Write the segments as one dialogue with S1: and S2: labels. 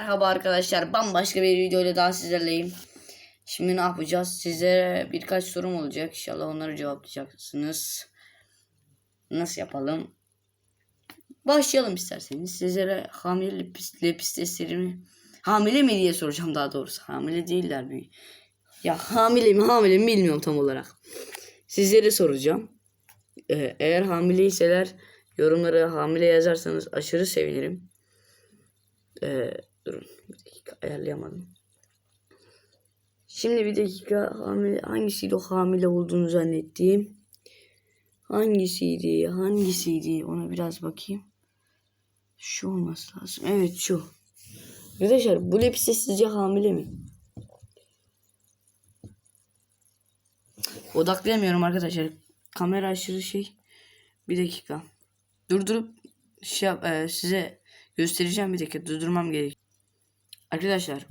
S1: Merhaba arkadaşlar bambaşka bir videoyla daha sizlerleyim. Şimdi ne yapacağız? Size birkaç sorum olacak. İnşallah onları cevaplayacaksınız. Nasıl yapalım? Başlayalım isterseniz. Sizlere hamile lepis, lepis hamile mi diye soracağım daha doğrusu. Hamile değiller bir. Ya hamile mi hamile mi bilmiyorum tam olarak. Sizlere soracağım. Ee, eğer hamileyseler yorumlara hamile yazarsanız aşırı sevinirim. Ee, durun bir dakika ayarlayamadım. Şimdi bir dakika hamile hangisiydi o hamile olduğunu zannettiğim. Hangisiydi? Hangisiydi? Ona biraz bakayım. Şu olması lazım. Evet şu. Arkadaşlar bu lepise sizce hamile mi? Odaklayamıyorum arkadaşlar. Kamera aşırı şey. Bir dakika. Durdurup şey e, size göstereceğim bir dakika. Durdurmam gerek. Arkadaşlar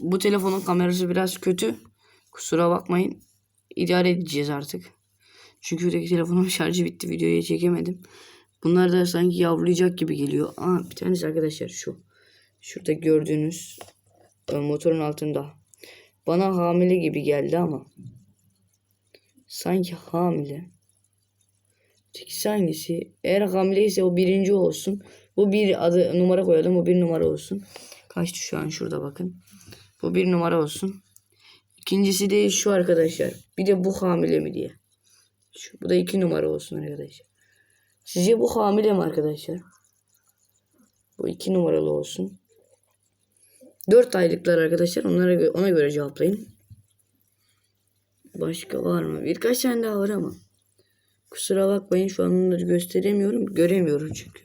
S1: bu telefonun kamerası biraz kötü. Kusura bakmayın. İdare edeceğiz artık. Çünkü öteki telefonun şarjı bitti. Videoyu çekemedim. Bunlar da sanki yavrulayacak gibi geliyor. Aa bir tanesi arkadaşlar şu. Şurada gördüğünüz e, motorun altında. Bana hamile gibi geldi ama. Sanki hamile. İkisi hangisi? Eğer hamileyse o birinci olsun. Bu bir adı numara koyalım. O bir numara olsun. Kaçtı şu an şurada bakın. Bu bir numara olsun. İkincisi de şu arkadaşlar. Bir de bu hamile mi diye. Şu, bu da iki numara olsun arkadaşlar. Sizce bu hamile mi arkadaşlar? Bu iki numaralı olsun. Dört aylıklar arkadaşlar. Onlara gö- ona göre cevaplayın. Başka var mı? Birkaç tane daha var ama. Kusura bakmayın şu an onları gösteremiyorum. Göremiyorum çünkü.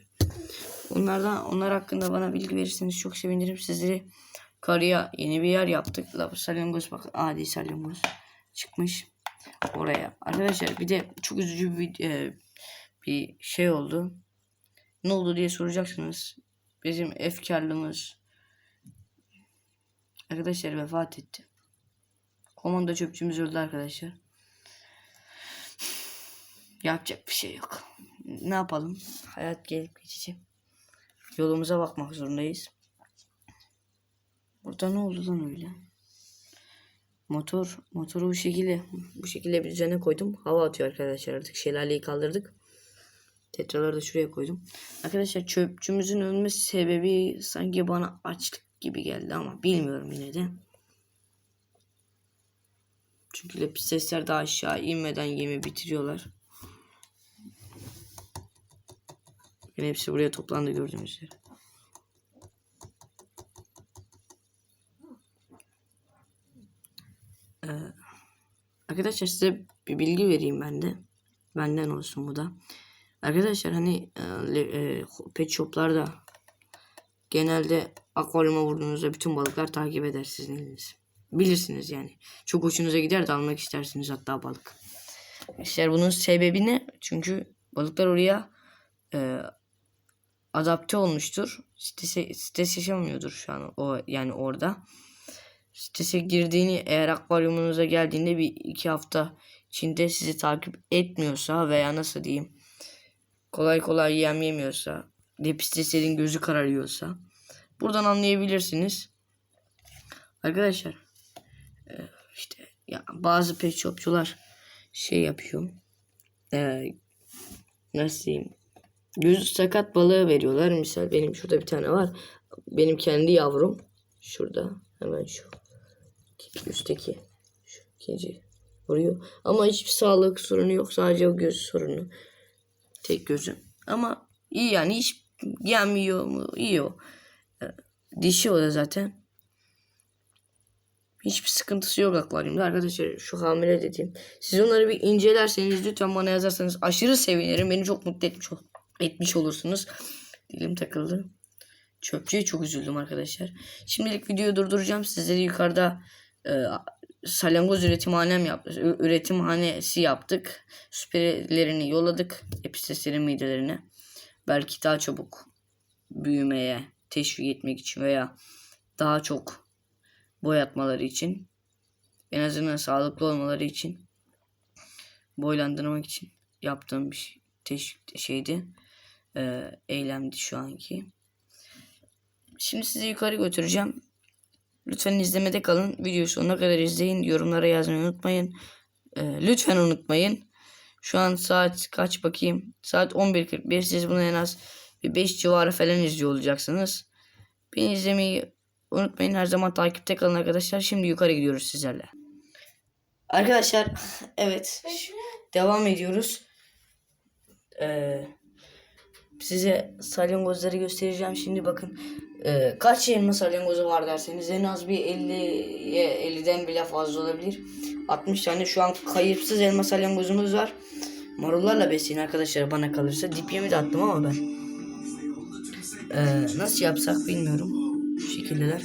S1: Onlardan onlar hakkında bana bilgi verirseniz çok sevinirim. Sizleri karıya yeni bir yer yaptık. La salyangoz bak adi salyangoz çıkmış oraya. Arkadaşlar bir de çok üzücü bir e, bir şey oldu. Ne oldu diye soracaksınız. Bizim efkarlımız arkadaşlar vefat etti. Komando çöpçümüz öldü arkadaşlar. Yapacak bir şey yok. Ne yapalım? Hayat gelip geçici. Yolumuza bakmak zorundayız. Burada ne oldu lan öyle? Motor, motoru bu şekilde bu şekilde bir düzene koydum. Hava atıyor arkadaşlar artık. Şelaleyi kaldırdık. Tetraları da şuraya koydum. Arkadaşlar çöpçümüzün ölmesi sebebi sanki bana açlık gibi geldi ama bilmiyorum yine de. Çünkü lepis sesler daha aşağı inmeden yemi bitiriyorlar. Yine hepsi buraya toplandı gördüğünüz üzere. Ee, arkadaşlar size bir bilgi vereyim ben de. Benden olsun bu da. Arkadaşlar hani e, e, pet shoplarda genelde akvaryuma vurduğunuzda bütün balıklar takip eder sizin elinizi. Bilirsiniz yani. Çok hoşunuza gider de almak istersiniz hatta balık. İşte bunun sebebi ne? Çünkü balıklar oraya e, adapte olmuştur. Strese, stres yaşamıyordur şu an o yani orada. Strese girdiğini eğer akvaryumunuza geldiğinde bir iki hafta içinde sizi takip etmiyorsa veya nasıl diyeyim kolay kolay yem yemiyorsa lepisteslerin gözü kararıyorsa buradan anlayabilirsiniz. Arkadaşlar e, işte ya bazı pet shopçular şey yapıyor. E, nasıl diyeyim Gözü sakat balığı veriyorlar. Misal benim şurada bir tane var. Benim kendi yavrum. Şurada. Hemen şu. Üstteki. Şu ikinci. Vuruyor. Ama hiçbir sağlık sorunu yok. Sadece o göz sorunu. Tek gözü. Ama iyi yani. Hiç yemiyor mu? Yiyor. Ee, Dişi o da zaten. Hiçbir sıkıntısı yok akvaryumda. Arkadaşlar şu hamile dediğim. Siz onları bir incelerseniz lütfen bana yazarsanız aşırı sevinirim. Beni çok mutlu etmiş, ol- etmiş olursunuz. Dilim takıldı. Çöpçüye çok üzüldüm arkadaşlar. Şimdilik videoyu durduracağım. Sizleri yukarıda e, salyangoz üretimhanem yaptık. Üretimhanesi yaptık. Süperilerini yolladık. Episteslerin midelerine. Belki daha çabuk büyümeye teşvik etmek için veya daha çok boyatmaları için en azından sağlıklı olmaları için boylandırmak için yaptığım bir şey, teşvik şeydi. Ee, eylemdi şu anki. şimdi sizi yukarı götüreceğim. Lütfen izlemede kalın. Videoyu sonuna kadar izleyin. Yorumlara yazmayı unutmayın. Ee, lütfen unutmayın. Şu an saat kaç bakayım? Saat 11.41. Siz bunu en az bir 5 civarı falan izliyor olacaksınız. Beni izlemeyi unutmayın. Her zaman takipte kalın arkadaşlar. Şimdi yukarı gidiyoruz sizlerle. Arkadaşlar evet devam ediyoruz. Ee, size salyangozları göstereceğim. Şimdi bakın ee, kaç elma salyangozu var derseniz en az bir 50'ye 50'den bile fazla olabilir. 60 tane şu an kayıpsız elma salyangozumuz var. Marullarla besleyin arkadaşlar bana kalırsa. Dip yemi de attım ama ben. Ee, nasıl yapsak bilmiyorum. Şu şekildeler.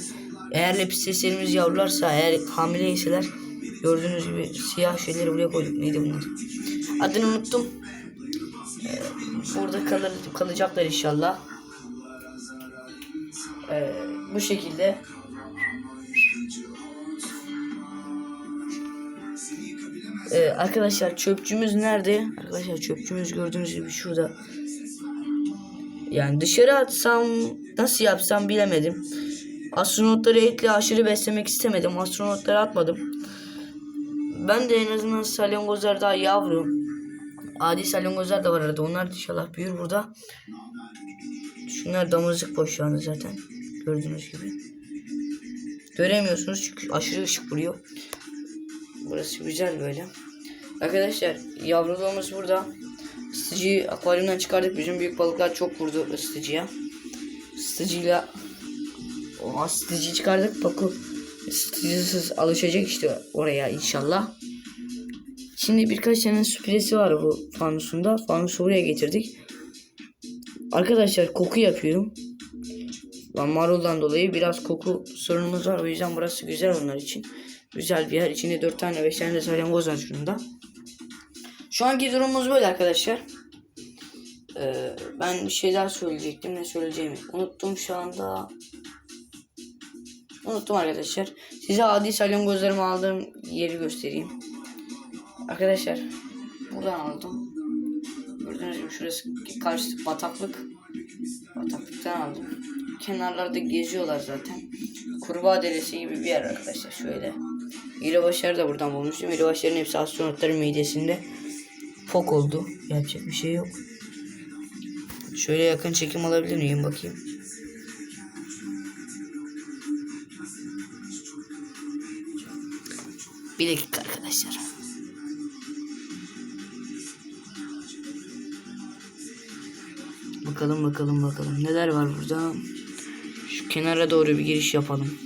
S1: Eğer lepiseslerimiz yavrularsa eğer hamileyseler gördüğünüz gibi siyah şeyleri buraya koyduk. Neydi bunlar? Adını unuttum. Burada kalır, kalacaklar inşallah. Ee, bu şekilde Ee, arkadaşlar çöpçümüz nerede? Arkadaşlar çöpçümüz gördüğünüz gibi şurada. Yani dışarı atsam nasıl yapsam bilemedim. Astronotları etle aşırı beslemek istemedim. Astronotları atmadım. Ben de en azından salyangozlar daha yavru. Adi salyangozlar da var arada. Onlar da inşallah büyür burada. Şunlar damızlık boş anda zaten. Gördüğünüz gibi. Göremiyorsunuz çünkü aşırı ışık vuruyor. Burası güzel böyle. Arkadaşlar yavruluğumuz burada. Isıtıcıyı akvaryumdan çıkardık. Bizim büyük balıklar çok vurdu ısıtıcıya. Isıtıcıyla o ısıtıcıyı çıkardık. Paku ısıtıcısız alışacak işte oraya inşallah. Şimdi birkaç tane sürprizi var bu fanusunda. Fanusu buraya getirdik. Arkadaşlar koku yapıyorum. Ben maruldan dolayı biraz koku sorunumuz var. O yüzden burası güzel onlar için. Güzel bir yer. İçinde 4 tane 5 tane de salyangoz var şunda. Şu anki durumumuz böyle arkadaşlar. Ee, ben bir şeyler söyleyecektim. Ne söyleyeceğimi unuttum şu anda. Unuttum arkadaşlar. Size adi salyangozlarımı aldığım yeri göstereyim. Arkadaşlar buradan aldım. Gördüğünüz gibi şurası karşı bataklık. Bataklıktan aldım. Kenarlarda geziyorlar zaten. Kurbağa deresi gibi bir yer arkadaşlar şöyle. İlebaşları da buradan bulmuştum. İlebaşların hepsi astronotların midesinde. Fok oldu. Yapacak bir şey yok. Şöyle yakın çekim alabilir miyim bakayım. Bir dakika Bakalım bakalım bakalım. Neler var burada? Şu kenara doğru bir giriş yapalım.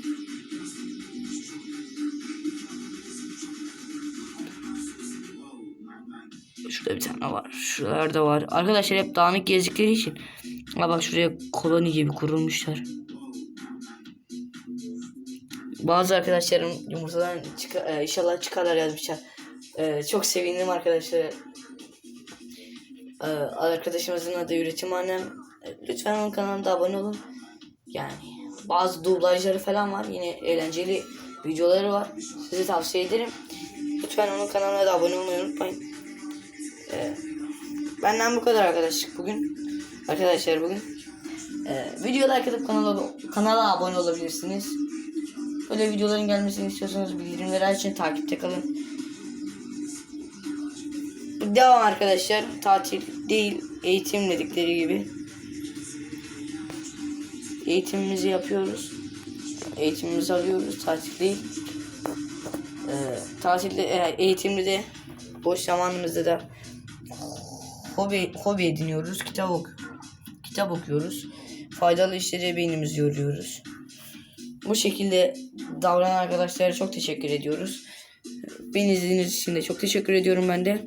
S1: Şurada bir tane var. Şuralarda var. Arkadaşlar hep dağınık gezdikleri için. Ha bak şuraya koloni gibi kurulmuşlar. Bazı arkadaşlarım yumurtadan çıka, e, inşallah çıkarlar yazmışlar. E, çok sevindim arkadaşlar. E, arkadaşımızın adı Üretim Annem. E, lütfen onun kanalına abone olun. Yani bazı dublajları falan var. Yine eğlenceli videoları var. Size tavsiye ederim. Lütfen onun kanalına da abone olmayı unutmayın. E, benden bu kadar arkadaşlık bugün. Arkadaşlar bugün. E, videoyu like atıp kanala, kanala abone olabilirsiniz. Böyle videoların gelmesini istiyorsanız bildirimleri açın takipte kalın. Devam arkadaşlar. Tatil değil eğitim dedikleri gibi. Eğitimimizi yapıyoruz. Eğitimimizi alıyoruz. Tatil değil. Ee, tatilde e, eğitimde de boş zamanımızda da hobi hobi ediniyoruz. Kitap ok kitap okuyoruz. Faydalı işlere beynimizi yoruyoruz. Bu şekilde davranan arkadaşlara çok teşekkür ediyoruz. Beni izlediğiniz için de çok teşekkür ediyorum ben de.